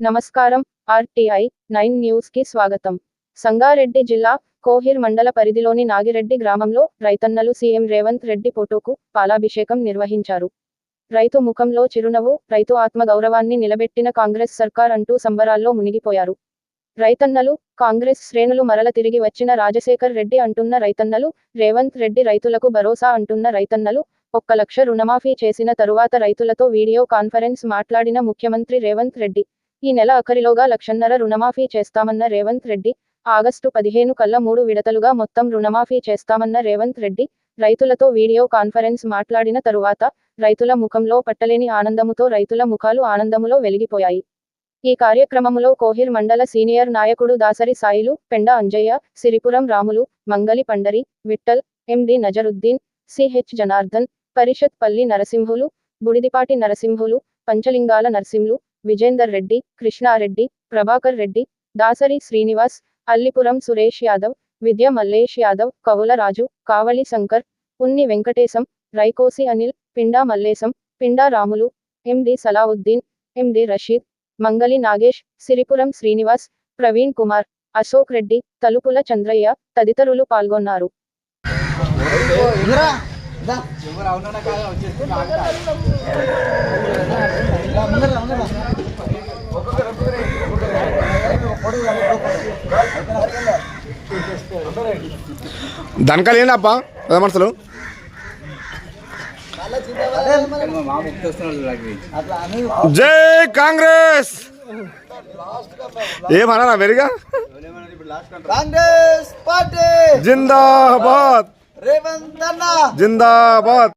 నమస్కారం RTI nine న్యూస్కి స్వాగతం. సంగారెడ్డి జిల్లా కోహిర్ మండల పరిధిలోని నాగిరెడ్డి గ్రామంలో రైతన్నలు సీఎం రేవంత్ రెడ్డి ఫోటోకు పాలాభిషేకం నిర్వహించారు. రైతు ముఖంలో చిరునవ్వు రైతు ఆత్మగౌరవాన్ని నిలబెట్టిన కాంగ్రెస్ సర్కార్ అంటూ సంబరాల్లో మునిగిపోయారు. రైతన్నలు కాంగ్రెస్ శ్రేణులు మరల తిరిగి వచ్చిన రాజశేఖర్ రెడ్డి అంటున్న రైతన్నలు రేవంత్ రెడ్డి రైతులకు భరోసా అంటున్న రైతన్నలు ఒక్క లక్ష రుణమాఫీ చేసిన తరువాత రైతులతో వీడియో కాన్ఫరెన్స్ మాట్లాడిన ముఖ్యమంత్రి రేవంత్ రెడ్డి. ఈ నెల ఆఖరిలోగా లక్షన్నర రుణమాఫీ చేస్తామన్న రేవంత్ రెడ్డి ఆగస్టు పదిహేను కల్లా మూడు విడతలుగా మొత్తం రుణమాఫీ చేస్తామన్న రేవంత్ రెడ్డి రైతులతో వీడియో కాన్ఫరెన్స్ మాట్లాడిన తరువాత రైతుల ముఖంలో పట్టలేని ఆనందముతో రైతుల ముఖాలు ఆనందములో వెలిగిపోయాయి. ఈ కార్యక్రమములో కోహిర్ మండల సీనియర్ నాయకుడు దాసరి సాయిలు పెండ అంజయ్య సిరిపురం రాములు మంగలి పండరి విట్టల్ ఎండి నజరుద్దీన్ సిహెచ్ జనార్దన్ పరిషత్ పల్లి నరసింహులు బుడిదిపాటి నరసింహులు పంచలింగాల నరసింహులు విజేందర్ రెడ్డి కృష్ణారెడ్డి ప్రభాకర్ రెడ్డి దాసరి శ్రీనివాస్ అల్లిపురం సురేష్ యాదవ్ విద్య మల్లేష్ యాదవ్ కవుల రాజు కావళి శంకర్ ఉన్ని వెంకటేశం రైకోసి అనిల్ పిండా మల్లేశం పిండా రాములు ఎండి సలావుద్దీన్ ఎండి రషీద్ మంగలి నాగేష్ సిరిపురం శ్రీనివాస్ ప్రవీణ్ కుమార్ అశోక్ రెడ్డి తలుపుల చంద్రయ్య తదితరులు పాల్గొన్నారు. దనకాలు ఏంటప్ప పెద్ద మనుషులు. జై కాంగ్రెస్! ఏమన్నా వెరిగా? కాంగ్రెస్ పార్టీ! జిందాబాద్! రేవంత్ అన్న! జిందాబాద్!